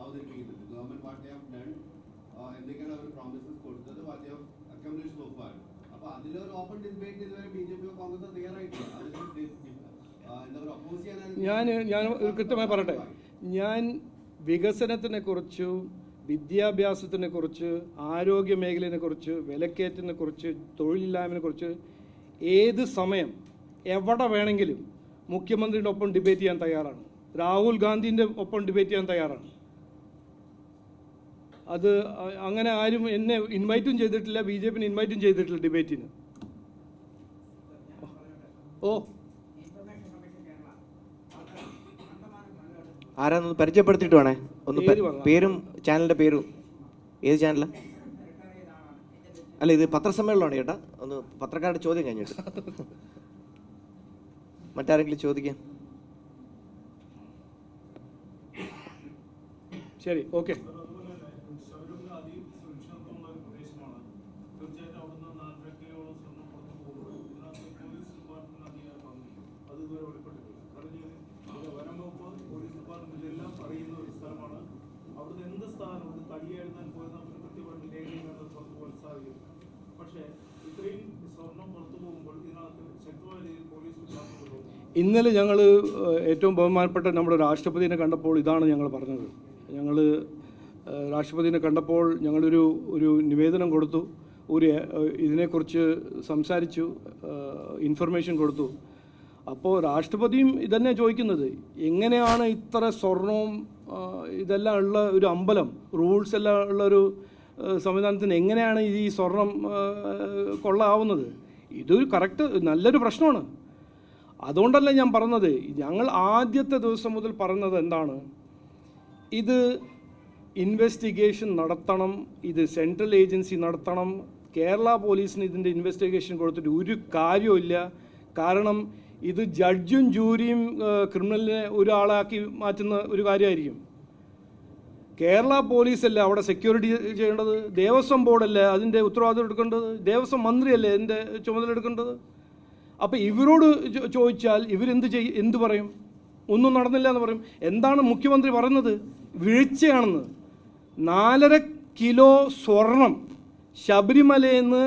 അവതരിപ്പിക്കുന്നത് government what have done എന്തൊക്കെയാണ് അവർ പ്രോമിസസ് കൊടുത്തത് what have accomplish so far അപ്പൊ അതിലൊരു ഓപ്പൺ ഡിബേറ്റ് ഇതുവരെ ബി ജെ പി കോൺഗ്രസ് തയ്യാറായിട്ടില്ല ഞാൻ ഞാൻ കൃത്യമായി പറയട്ടെ. ഞാൻ വികസനത്തിനെ കുറിച്ച് വിദ്യാഭ്യാസത്തിനെ കുറിച്ച് ആരോഗ്യ മേഖലയെ കുറിച്ച് വിലക്കയറ്റിനെ കുറിച്ച് തൊഴിലില്ലായ്മയെ കുറിച്ച് ഏത് സമയം എവിടെ വേണമെങ്കിലും മുഖ്യമന്ത്രിയുടെ ഒപ്പം ഡിബേറ്റ് ചെയ്യാൻ തയ്യാറാണ്. രാഹുൽ ഗാന്ധിന്റെ ഒപ്പം ഡിബേറ്റ് ചെയ്യാൻ തയ്യാറാണ്. അത് അങ്ങനെ ആരും എന്നെ ഇൻവൈറ്റും ചെയ്തിട്ടില്ല ബി ജെ പിന്നെ ഇൻവൈറ്റും ചെയ്തിട്ടില്ല ഡിബേറ്റിന് ഓ. ആരാന്ന് പരിചയപ്പെടുത്തിയിട്ട് വേണേ. ഒന്ന്. പേരും ചാനലിന്റെ പേരും ഏത് ചാനലാ അല്ല ഇത് പത്രസമ്മേളനമാണ് ചേട്ടാ ഒന്ന് പത്രക്കാരുടെ ചോദ്യം കഴിഞ്ഞിട്ട്. മറ്റാരെങ്കിലും ചോദിക്കാൻ ശരി ഓക്കെ. ഇന്നലെ ഞങ്ങൾ ഏറ്റവും ബഹുമാനപ്പെട്ട നമ്മുടെ രാഷ്ട്രപതിനെ കണ്ടപ്പോൾ ഇതാണ് ഞങ്ങൾ പറഞ്ഞത്. ഞങ്ങൾ രാഷ്ട്രപതിനെ കണ്ടപ്പോൾ ഞങ്ങളൊരു ഒരു നിവേദനം കൊടുത്തു. ഒരു ഇതിനെക്കുറിച്ച് സംസാരിച്ചു ഇൻഫർമേഷൻ കൊടുത്തു. അപ്പോൾ രാഷ്ട്രപതിയും ഇതന്നെ ചോദിക്കുന്നത്. എങ്ങനെയാണ് ഇത്ര സ്വർണവും ഇതെല്ലാം ഉള്ള ഒരു അമ്പലം റൂൾസ് എല്ലാം ഉള്ള ഒരു സംവിധാനത്തിന് എങ്ങനെയാണ് ഈ സ്വർണം കൊള്ളാവുന്നത്? ഇതൊരു കറക്റ്റ് നല്ലൊരു പ്രശ്നമാണ്. അതുകൊണ്ടല്ല ഞാൻ പറഞ്ഞത്. ഞങ്ങൾ ആദ്യത്തെ ദിവസം മുതൽ പറഞ്ഞത് എന്താണ്? ഇത് ഇൻവെസ്റ്റിഗേഷൻ നടത്തണം ഇത് സെൻട്രൽ ഏജൻസി നടത്തണം. കേരള പോലീസിന് ഇതിന്റെ ഇൻവെസ്റ്റിഗേഷൻ കൊടുത്തിട്ട് ഒരു കാര്യമില്ല കാരണം ഇത് ജഡ്ജും ജൂരിയും ക്രിമിനലിനെ ഒരാളാക്കി മാറ്റുന്ന ഒരു കാര്യമായിരിക്കും. കേരള പോലീസല്ലേ അവിടെ സെക്യൂരിറ്റി ചെയ്യേണ്ടത്? ദേവസ്വം ബോർഡല്ലേ അതിന്റെ ഉത്തരവാദിത്വം എടുക്കേണ്ടത്? ദേവസ്വം മന്ത്രിയല്ലേ അതിന്റെ ചുമതല എടുക്കേണ്ടത്? അപ്പോൾ ഇവരോട് ചോദിച്ചാൽ ഇവരെന്ത് ചെയ്യും എന്ത് പറയും? ഒന്നും നടന്നില്ല എന്ന് പറയും. എന്താണ് മുഖ്യമന്ത്രി പറയുന്നത്? വീഴ്ചയാണെന്ന്. നാലര കിലോ സ്വർണം ശബരിമലയിൽ നിന്ന്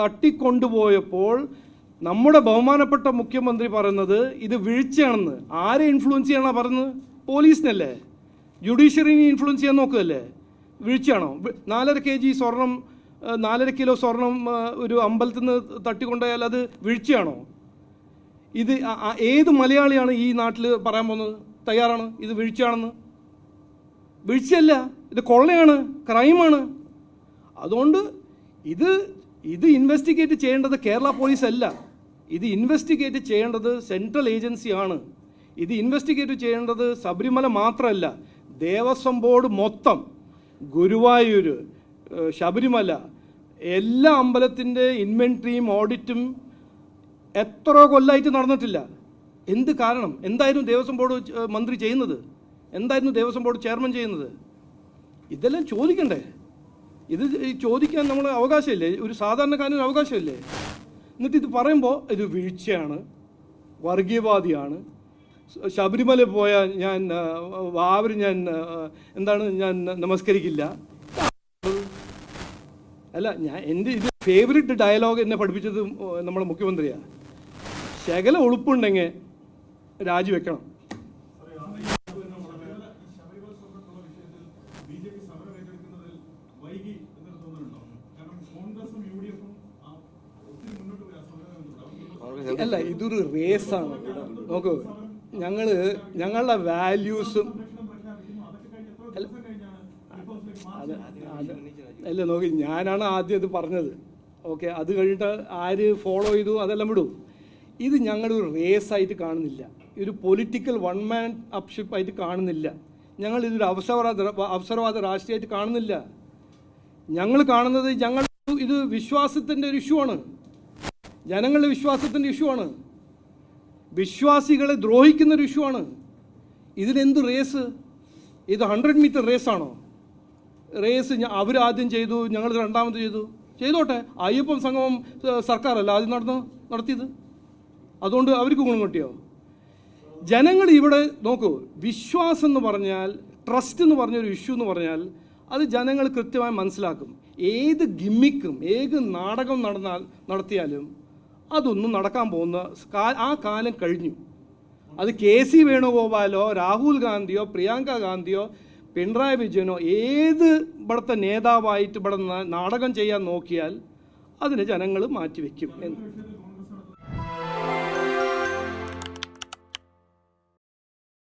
തട്ടിക്കൊണ്ടുപോയപ്പോൾ നമ്മുടെ ബഹുമാനപ്പെട്ട മുഖ്യമന്ത്രി പറയുന്നത് ഇത് വീഴ്ചയാണെന്ന്. ആരെ ഇൻഫ്ലുവൻസ് ചെയ്യണ പറയുന്നത്? പോലീസിനല്ലേ? ജുഡീഷ്യറിനെ ഇൻഫ്ലുവൻസ് ചെയ്യാൻ നോക്കുകയല്ലേ? വീഴ്ചയാണോ? നാലര കെ ജി സ്വർണം നാലര കിലോ സ്വർണം ഒരു അമ്പലത്തിൽ നിന്ന് തട്ടിക്കൊണ്ടുപോയാൽ അത് വീഴ്ചയാണോ? ഇത് ഏത് മലയാളിയാണ് ഈ നാട്ടിൽ പറയാൻ പോകുന്നത്? തയ്യാറാണ്? ഇത് വീഴ്ചയാണെന്ന്? വീഴ്ചയല്ല ഇത് കൊള്ളയാണ് ക്രൈമാണ്. അതുകൊണ്ട് ഇത് ഇത് ഇൻവെസ്റ്റിഗേറ്റ് ചെയ്യേണ്ടത് കേരള പോലീസ് അല്ല. ഇത് ഇൻവെസ്റ്റിഗേറ്റ് ചെയ്യേണ്ടത് സെൻട്രൽ ഏജൻസിയാണ് ഇത് ഇൻവെസ്റ്റിഗേറ്റ് ചെയ്യേണ്ടത് ശബരിമല മാത്രമല്ല. ദേവസ്വം ബോർഡ് മൊത്തം ഗുരുവായൂർ ശബരിമല എല്ലാ അമ്പലത്തിന്റെ ഇൻവെൻട്രിയും ഓഡിറ്റും എത്ര കൊല്ലമായിട്ട് നടന്നിട്ടില്ല. എന്ത് കാരണം? എന്തായിരുന്നു ദേവസ്വം ബോർഡ് മന്ത്രി ചെയ്യുന്നത്? എന്തായിരുന്നു ദേവസ്വം ബോർഡ് ചെയർമാൻ ചെയ്യുന്നത്? ഇതെല്ലാം ചോദിക്കണ്ടേ? ഇത് ചോദിക്കാൻ നമ്മൾ അവകാശമില്ലേ? ഒരു സാധാരണക്കാരന് അവകാശമില്ലേ? എന്നിട്ട് ഇത് പറയുമ്പോൾ ഇത് വീഴ്ചയാണ് വർഗീയവാദിയാണ് ശബരിമല പോയാൽ ഞാൻ ആ, വാവര് ഞാൻ എന്താണ് ഞാൻ നമസ്കരിക്കില്ല. അല്ല ഞാൻ എന്റെ ഇത് ഫേവററ്റ് ഡയലോഗ് എന്നെ പഠിപ്പിച്ചത് നമ്മുടെ മുഖ്യമന്ത്രിയാണ് ശകല ഉളുപ്പുണ്ടെങ്കിൽ രാജിവെക്കണം പോയി അല്ല ഇതൊരു റേസാണ് നോക്കൂ. ഞങ്ങൾ ഞങ്ങളുടെ വാല്യൂസും അല്ല നോക്കി ഞാനാണ് ആദ്യം ഇത് പറഞ്ഞത്. ഓക്കെ അത് കഴിഞ്ഞിട്ട് ആര് ഫോളോ ചെയ്തു അതെല്ലാം വിടും. ഇത് ഞങ്ങളൊരു റേസായിട്ട് കാണുന്നില്ല. ഒരു പൊളിറ്റിക്കൽ വൺ മാൻ അപ്ഷിപ്പ് ആയിട്ട് കാണുന്നില്ല. ഞങ്ങൾ ഇതൊരു അവസരവാദ അവസരവാദ രാഷ്ട്രീയമായിട്ട് കാണുന്നില്ല. ഞങ്ങൾ കാണുന്നത് ഞങ്ങൾ ഇത് വിശ്വാസത്തിന്റെ ഒരു ഇഷ്യൂ ആണ്. ജനങ്ങളുടെ വിശ്വാസത്തിന്റെ ഇഷ്യൂ ആണ്. വിശ്വാസികളെ ദ്രോഹിക്കുന്ന ഒരു ഇഷ്യൂ ആണ്. ഇതിനെന്ത് റേസ് ഇത് ഹൺഡ്രഡ് മീറ്റർ റേസാണോ റേസ് അവരാദ്യം ചെയ്തു ഞങ്ങൾ രണ്ടാമത് ചെയ്തു. ചെയ്തോട്ടെ. അയ്യപ്പൻ സംഗമം സർക്കാരല്ല ആദ്യം നടന്നു നടത്തിയത്. അതുകൊണ്ട് അവർക്ക് ഗുണം കിട്ടിയോ? ജനങ്ങൾ ഇവിടെ നോക്കൂ. വിശ്വാസം എന്ന് പറഞ്ഞാൽ ട്രസ്റ്റ് എന്ന് പറഞ്ഞൊരു ഇഷ്യൂ എന്ന് പറഞ്ഞാൽ അത് ജനങ്ങൾ കൃത്യമായി മനസ്സിലാക്കും. ഏത് ഗിമ്മിക്കും ഏത് നാടകം നടന്നാൽ നടത്തിയാലും അതൊന്നും നടക്കാൻ പോകുന്ന ആ കാലം കഴിഞ്ഞു. അത് കെ സി വേണുഗോപാലോ രാഹുൽ ഗാന്ധിയോ പ്രിയങ്ക ഗാന്ധിയോ പിണറായി വിജയനോ ഏത് ഇവിടുത്തെ നേതാവായിട്ട് ഇവിടെ നാടകം ചെയ്യാൻ നോക്കിയാൽ അതിന് ജനങ്ങൾ മാറ്റിവെക്കും എന്ന്.